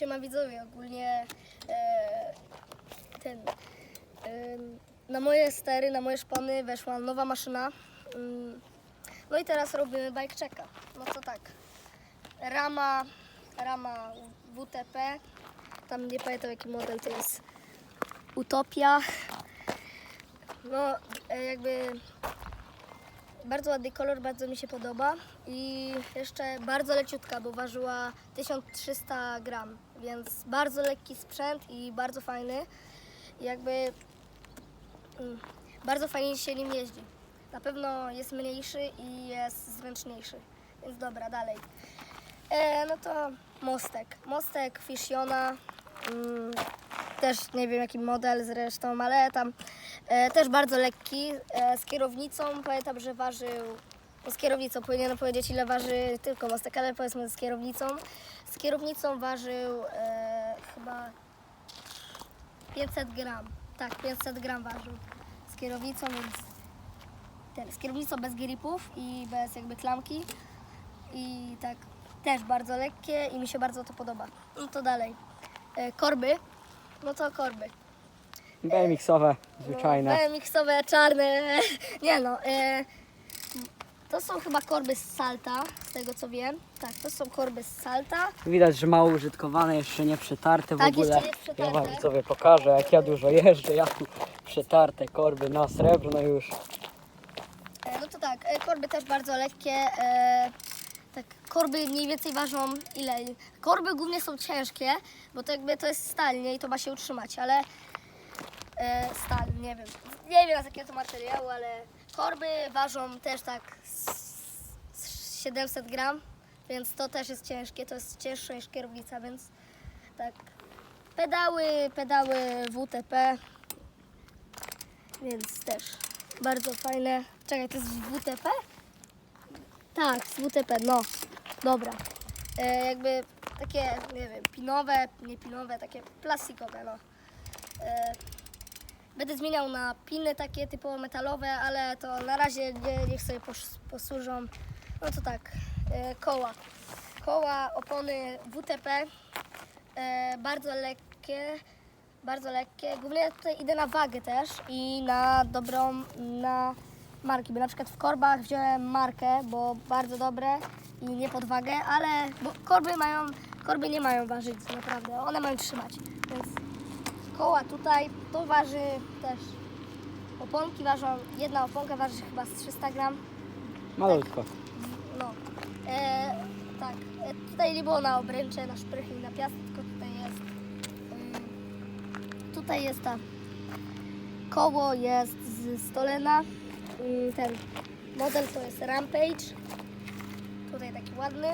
Siema widzowie, ogólnie e, ten e, na moje stery, na moje szpony weszła nowa maszyna. Mm, No i teraz robimy bike checka. No to tak. Rama, rama WTP. Tam nie pamiętam jaki model to jest. Utopia. No e, jakby bardzo ładny kolor, bardzo mi się podoba i jeszcze bardzo leciutka, bo ważyła 1300 gram, więc bardzo lekki sprzęt i bardzo fajny. Jakby mm, bardzo fajnie się nim jeździ. Na pewno jest mniejszy i jest zręczniejszy, więc dobra, dalej. E, no to mostek. Mostek Fishiona. Mm, też nie wiem jaki model zresztą, ale tam e, też bardzo lekki. E, z kierownicą pamiętam, że ważył. Z kierownicą powinienem powiedzieć ile waży tylko mostek, ale powiedzmy z kierownicą. Z kierownicą ważył e, chyba 500 gram. Tak, 500 gram ważył. Z kierownicą, więc ten, z kierownicą bez gripów i bez jakby klamki. I tak też bardzo lekkie i mi się bardzo to podoba. No to dalej. E, korby. No to korby. BMX-owe, zwyczajne. No, BMX-owe, czarne. Nie no. E, to są chyba korby z Salta, z tego co wiem. Tak, to są korby z Salta. Widać, że mało użytkowane, jeszcze nie przetarte w Tak, ogóle. jeszcze nie przetarte. Ja wam sobie pokażę, jak ja dużo jeżdżę, jak tu przetarte korby na srebrno już. E, no to tak, e, korby też bardzo lekkie. E, tak, korby mniej więcej ważą ile? Korby głównie są ciężkie, bo to jakby to jest stal, nie? I to ma się utrzymać, ale e, stal, nie wiem. Nie wiem z jakiego to materiału, ale korby ważą też tak z, z 700 gram, więc to też jest ciężkie, to jest cięższe niż kierownica, więc tak. Pedały, pedały WTP, więc też bardzo fajne. Czekaj, to jest WTP? Tak, z WTP, no. Dobra. E, jakby takie, nie wiem, pinowe, nie pinowe, takie plastikowe, no. E, będę zmieniał na piny takie typowo metalowe, ale to na razie nie, niech sobie pos, posłużą. No to tak, e, koła. Koła, opony WTP, e, bardzo lekkie, bardzo lekkie. Głównie ja tutaj idę na wagę też i na dobrą, na marki, bo na przykład w korbach wziąłem markę, bo bardzo dobre i nie pod wagę, ale korby mają, korby nie mają ważyć naprawdę, one mają trzymać, więc koła tutaj, to waży też, oponki ważą, jedna oponka waży chyba z 300 gram, Malutko. no, e, tak, e, tutaj nie było na obręcze, na szprychy i na piast, tylko tutaj jest, ym, tutaj jest ta, koło jest z Stolena, ten model to jest Rampage, tutaj taki ładny.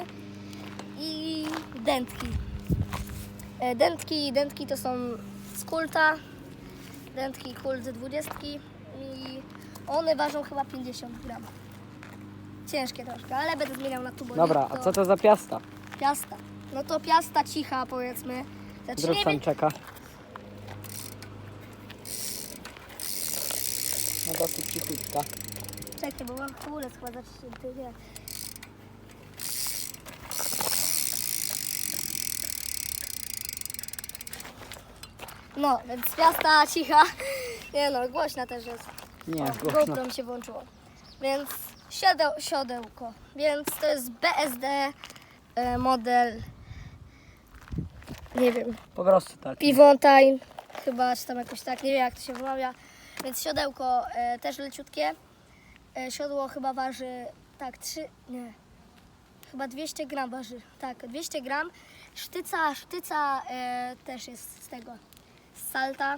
I dętki. E, Dętki, dętki to są z Kulta, dętki Kult 20 i one ważą chyba 50 gram. Ciężkie troszkę, ale będę zmieniał na tubo. Dobra, a co to za piasta? Piasta. No to piasta cicha powiedzmy. Znaczy, nie wiem, sanczeka. No dosyć cichutka. czekaj, bo mam kulec chyba zaciśnięty, nie. No, więc piasta cicha. Nie no, głośna też jest. Nie, O, głośno. GoPro mi się włączyło. Więc siodeł, siodełko. Więc to jest BSD e, model. Nie wiem. Po prostu tak. Pivontine, chyba czy tam jakoś tak, nie wiem jak to się wymawia. Więc siodełko e, też leciutkie. E, siodło chyba waży, tak, 3, nie, chyba 200 gram waży, tak, 200 gram. Sztyca, sztyca e, też jest z tego, z salta.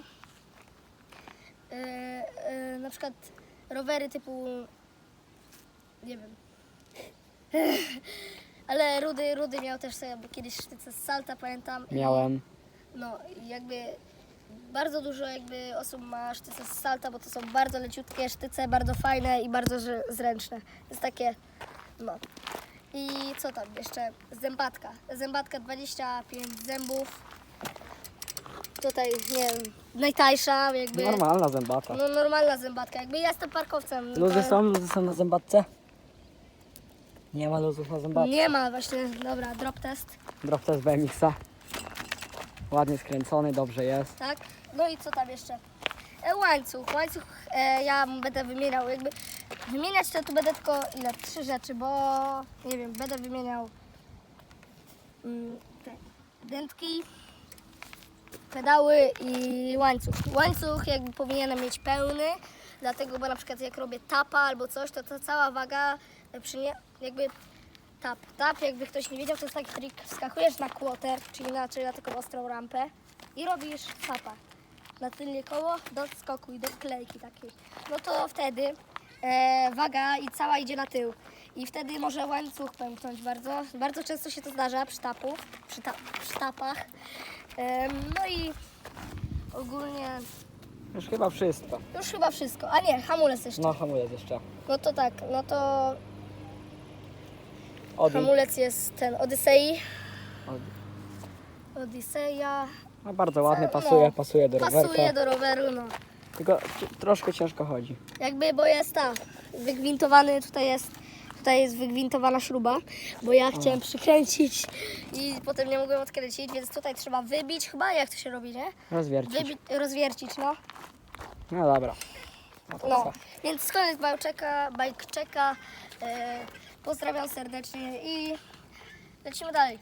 E, e, na przykład rowery typu, nie wiem. Ale Rudy, Rudy miał też sobie kiedyś sztycę z salta, pamiętam. Miałem. no jakby bardzo dużo jakby osób ma sztyce z salta, bo to są bardzo leciutkie sztyce, bardzo fajne i bardzo zr- zręczne. Jest takie, no. I co tam jeszcze? Zębatka. Zębatka 25 zębów. Tutaj, nie wiem, najtańsza jakby. Normalna zębata. No normalna zębatka. Jakby ja jestem parkowcem. Luzy to- są? Luzy są na zębatce? Nie ma luzów na zębatce. Nie ma właśnie, dobra, drop test. Drop test BMX-a. ładnie skręcony, dobrze jest. tak? No i co tam jeszcze? E, łańcuch. Łańcuch e, ja będę wymieniał jakby. Wymieniać to tu będę tylko ile? Trzy rzeczy, bo nie wiem, będę wymieniał mm, te dętki, pedały i łańcuch. Łańcuch jakby powinienem mieć pełny, dlatego, bo na przykład jak robię tapa albo coś, to ta cała waga przynie, jakby tap. Tap, jakby ktoś nie wiedział, to jest taki trik, wskakujesz na quarter, czyli na, czyli na taką ostrą rampę i robisz tapa. Na tylnie koło do skoku i do klejki takiej. No to wtedy e, waga i cała idzie na tył. I wtedy może łańcuch pęknąć bardzo. Bardzo często się to zdarza przy tapu, przy, ta, przy tapach. No i ogólnie Już chyba wszystko. już chyba wszystko. A nie, hamulec jeszcze. No hamulec jeszcze. No to tak, no to hamulec jest ten Odyssey. Odi. Odyseja. No bardzo ładny, No, pasuje, pasuje do rowerka. Pasuje do roweru, no. Tylko ci- troszkę ciężko chodzi. Jakby, bo jest ta, wygwintowany, tutaj jest, tutaj jest wygwintowana śruba, bo ja chciałem przykręcić i potem nie mogłem odkręcić, więc tutaj trzeba wybić, chyba jak to się robi, nie? Rozwiercić. Wybić, rozwiercić, no. No dobra. No to No, co? więc koniec bajczeka, bajczeka. E, pozdrawiam serdecznie i lecimy dalej.